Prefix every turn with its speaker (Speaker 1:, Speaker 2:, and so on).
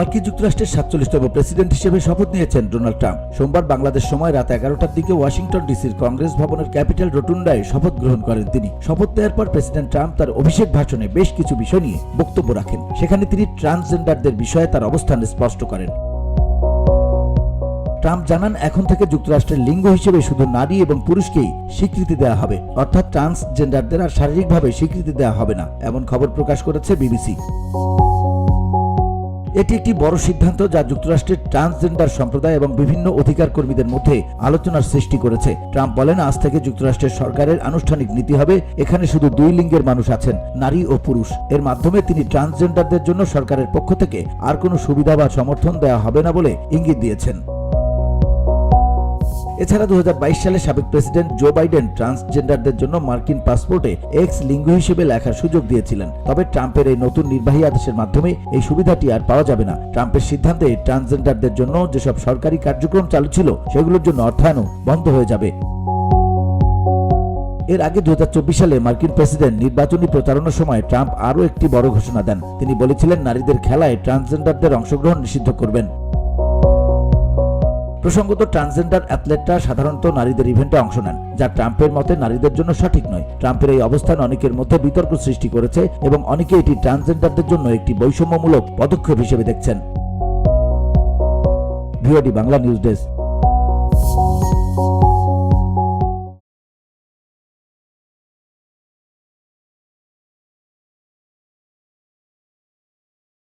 Speaker 1: মার্কিন যুক্তরাষ্ট্রের সাতচল্লিশতম প্রেসিডেন্ট হিসেবে শপথ নিয়েছেন ডোনাল্ড ট্রাম্প। সোমবার বাংলাদেশ সময় রাত এগারোটার দিকে ওয়াশিংটন ডিসির কংগ্রেস ভবনের ক্যাপিটাল রোটুন্ডায় শপথ গ্রহণ করেন তিনি। শপথ নেওয়ার পর প্রেসিডেন্ট ট্রাম্প তার অভিষেক ভাষণে বেশ কিছু বিষয় নিয়ে বক্তব্য রাখেন। সেখানে তিনি ট্রান্সজেন্ডারদের বিষয়ে তার অবস্থান স্পষ্ট করেন। ট্রাম্প জানান, এখন থেকে যুক্তরাষ্ট্রের লিঙ্গ হিসেবে শুধু নারী এবং পুরুষকেই স্বীকৃতি দেওয়া হবে। অর্থাৎ ট্রান্সজেন্ডারদের আর শারীরিকভাবে স্বীকৃতি দেওয়া হবে না, এমন খবর প্রকাশ করেছে বিবিসি। এটি একটি বড় সিদ্ধান্ত যা যুক্তরাষ্ট্রের ট্রান্সজেন্ডার সম্প্রদায় এবং বিভিন্ন অধিকার কর্মীদের মধ্যে আলোচনার সৃষ্টি করেছে। ট্রাম্প বলেন, আজ থেকে যুক্তরাষ্ট্রের সরকারের আনুষ্ঠানিক নীতি হবে, এখানে শুধু দুই লিঙ্গের মানুষ আছেন, নারী ও পুরুষ। এর মাধ্যমে তিনি ট্রান্সজেন্ডারদের জন্য সরকারের পক্ষ থেকে আর কোনো সুবিধা বা সমর্থন দেওয়া হবে না বলে ইঙ্গিত দিয়েছেন। এছাড়া দু হাজার বাইশ সালে সাবেক প্রেসিডেন্ট জো বাইডেন ট্রান্সজেন্ডারদের জন্য মার্কিন পাসপোর্টে এক্স লিঙ্গ হিসেবে লেখার সুযোগ দিয়েছিলেন। তবে ট্রাম্পের এই নতুন নির্বাহী আদেশের মাধ্যমে এই সুবিধাটি আর পাওয়া যাবে না। ট্রাম্পের সিদ্ধান্তে ট্রান্সজেন্ডারদের জন্য যেসব সরকারি কার্যক্রম চালু ছিল, সেগুলোর জন্য অর্থায়নও বন্ধ হয়ে যাবে। এর আগে দু হাজার চব্বিশ সালে মার্কিন প্রেসিডেন্ট নির্বাচনী প্রচারণার সময় ট্রাম্প আরও একটি বড় ঘোষণা দেন। তিনি বলেছিলেন, নারীদের খেলায় ট্রান্সজেন্ডারদের অংশগ্রহণ নিষিদ্ধ করবেন। প্রসঙ্গত, ট্রান্সজেন্ডার অ্যাথলেটরা সাধারণত নারীদের ইভেন্টে অংশ নেন, যা ট্রাম্পের মতে নারীদের জন্য সঠিক নয়। ট্রাম্পের এই অবস্থান অনেকের মধ্যে বিতর্ক সৃষ্টি করেছে এবং অনেকে এটি ট্রান্সজেন্ডারদের জন্য একটি বৈষম্যমূলক পদক্ষেপ হিসেবে দেখছেন। Bangla news desk.